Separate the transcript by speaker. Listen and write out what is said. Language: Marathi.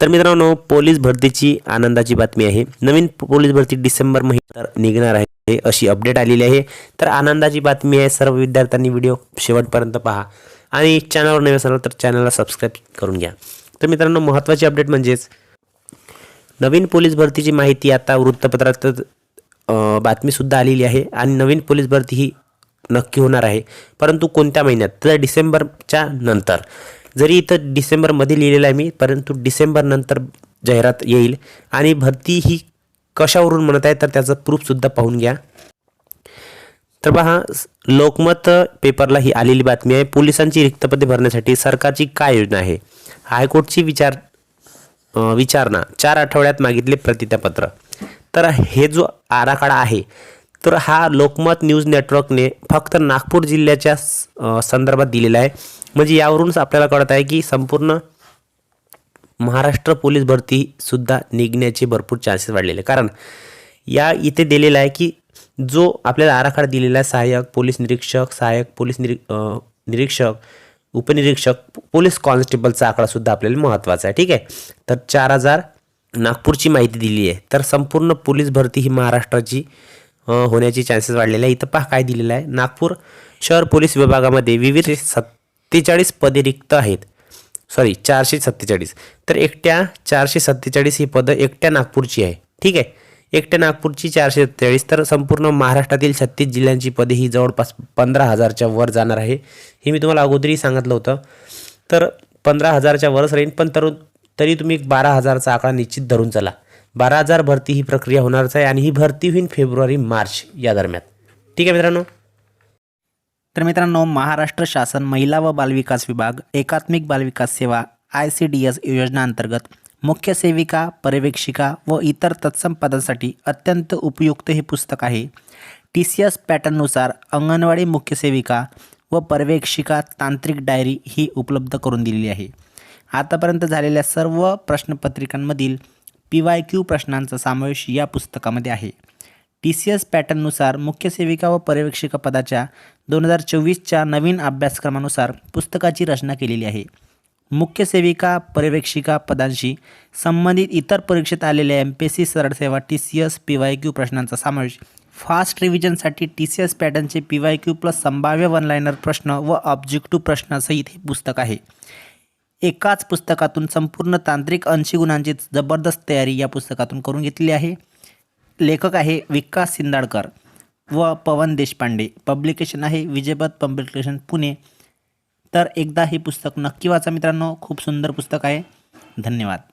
Speaker 1: तर मित्रांनो पोलीस भरतीची आनंदाची बातमी आहे. नवीन पोलीस भरती डिसेंबर महिन्यात निघणार आहे अशी अपडेट आलेली आहे. तर आनंदाची बातमी आहे सर्व विद्यार्थ्यांनी व्हिडिओ शेवटपर्यंत पहा. आणि चॅनलवर नवीन असाल तर चॅनलला सबस्क्राईब करून घ्या. तर मित्रांनो महत्त्वाची अपडेट म्हणजेच नवीन पोलीस भरतीची माहिती आता वृत्तपत्रात बातमीसुद्धा आलेली आहे. आणि नवीन पोलीस भरती ही नक्की होणार आहे. परंतु कोणत्या महिन्यात? तर डिसेंबरच्या नंतर. जरी इथं डिसेंबरमध्ये लिहिलेलं आहे मी परंतु डिसेंबरनंतर जाहिरात येईल. आणि भरती ही कशावरून म्हणत आहे तर त्याचं प्रूफसुद्धा पाहून घ्या. तर पहा लोकमत पेपरला ही आलेली बातमी आहे. पोलिसांची रिक्तपदे भरण्यासाठी सरकारची काय योजना आहे? हायकोर्टची विचार विचारणा चार आठवड्यात मागितले प्रतिज्ञापत्र. तर हे जो आराखडा आहे तर हा लोकमत न्यूज नेटवर्कने फक्त नागपूर जिल्ह्याच्या संदर्भात दिलेला आहे. म्हणजे यावरूनच आपल्याला कळत आहे की संपूर्ण महाराष्ट्र पोलीस भरतीसुद्धा निघण्याचे भरपूर चान्सेस वाढलेले. कारण या इथे दिलेला आहे की जो आपल्याला आराखडा दिलेला आहे सहाय्यक पोलीस निरीक्षक सहाय्यक पोलीस निरी निरीक्षक उपनिरीक्षक पोलीस कॉन्स्टेबलचा आकडासुद्धा आपल्याला महत्त्वाचा आहे. ठीक आहे? तर चार हजार नागपूरची माहिती दिली आहे. तर संपूर्ण पोलीस भरती ही महाराष्ट्राची होण्याची चान्सेस वाढलेले आहे. इथं पहा काय दिलेलं आहे. नागपूर शहर पोलीस विभागामध्ये विविध सत्तेचाळीस पदे रिक्त आहेत. सॉरी चारशे सत्तेचाळीस. तर एकट्या चारशे सत्तेचाळीस ही पदं एकट्या नागपूरची आहे. ठीक आहे? एकट्या नागपूरची चारशे सत्तेचाळीस. तर संपूर्ण महाराष्ट्रातील छत्तीस जिल्ह्यांची पदे ही जवळपास पंधरा हजारच्या वर जाणार आहे. हे मी तुम्हाला अगोदरही सांगितलं होतं. तर पंधरा हजारच्या वरच राहील पण तर तरी तुम्ही एक बारा हजारचा आकडा निश्चित धरून चला. बारा हजार भरती ही प्रक्रिया होणारच आहे आणि ही भरती होईल फेब्रुवारी मार्च या दरम्यान. ठीक आहे मित्रांनो?
Speaker 2: तर मित्रांनो महाराष्ट्र शासन महिला व बालविकास विभाग एकात्मिक बालविकास सेवा आय सी डी एस योजनांतर्गत मुख्य सेविका पर्यवेक्षिका व इतर तत्सम पदांसाठी अत्यंत उपयुक्त हे पुस्तक आहे. टी सी एस पॅटर्ननुसार अंगणवाडी मुख्य सेविका व पर्यवेक्षिका तांत्रिक डायरी ही उपलब्ध करून दिलेली आहे. आतापर्यंत झालेल्या सर्व प्रश्नपत्रिकांमधील पी वाय क्यू प्रश्नांचा समावेश या पुस्तकामध्ये आहे. टी सी एस पॅटर्ननुसार मुख्य सेविका व पर्यवेक्षिका पदाच्या दोन हजार चोवीसच्या नवीन अभ्यासक्रमानुसार पुस्तकाची रचना केलेली आहे. मुख्य सेविका पर्यवेक्षिका पदांशी संबंधित इतर परीक्षेत आलेल्या एम पी एस सी सरळ सेवा T C S P Y Q प्रश्नांचा समावेश फास्ट रिव्हिजनसाठी टी सी एस पॅटर्नचे पी वाय क्यू प्लस संभाव्य वन लायनर प्रश्न व ऑब्जेक्टिव्ह प्रश्नासहित हे पुस्तक आहे. एकाच पुस्तकातून संपूर्ण तांत्रिक ऐंशी गुणांची जबरदस्त तयारी या पुस्तकातून करून घेतलेली आहे. लेखक आहे विकास सिंदाडकर व पवन देशपांडे. पब्लिकेशन आहे विजयपत पब्लिकेशन पुणे. तर एकदा हे पुस्तक नक्की वाचा मित्रांनो. खूप सुंदर पुस्तक आहे. धन्यवाद.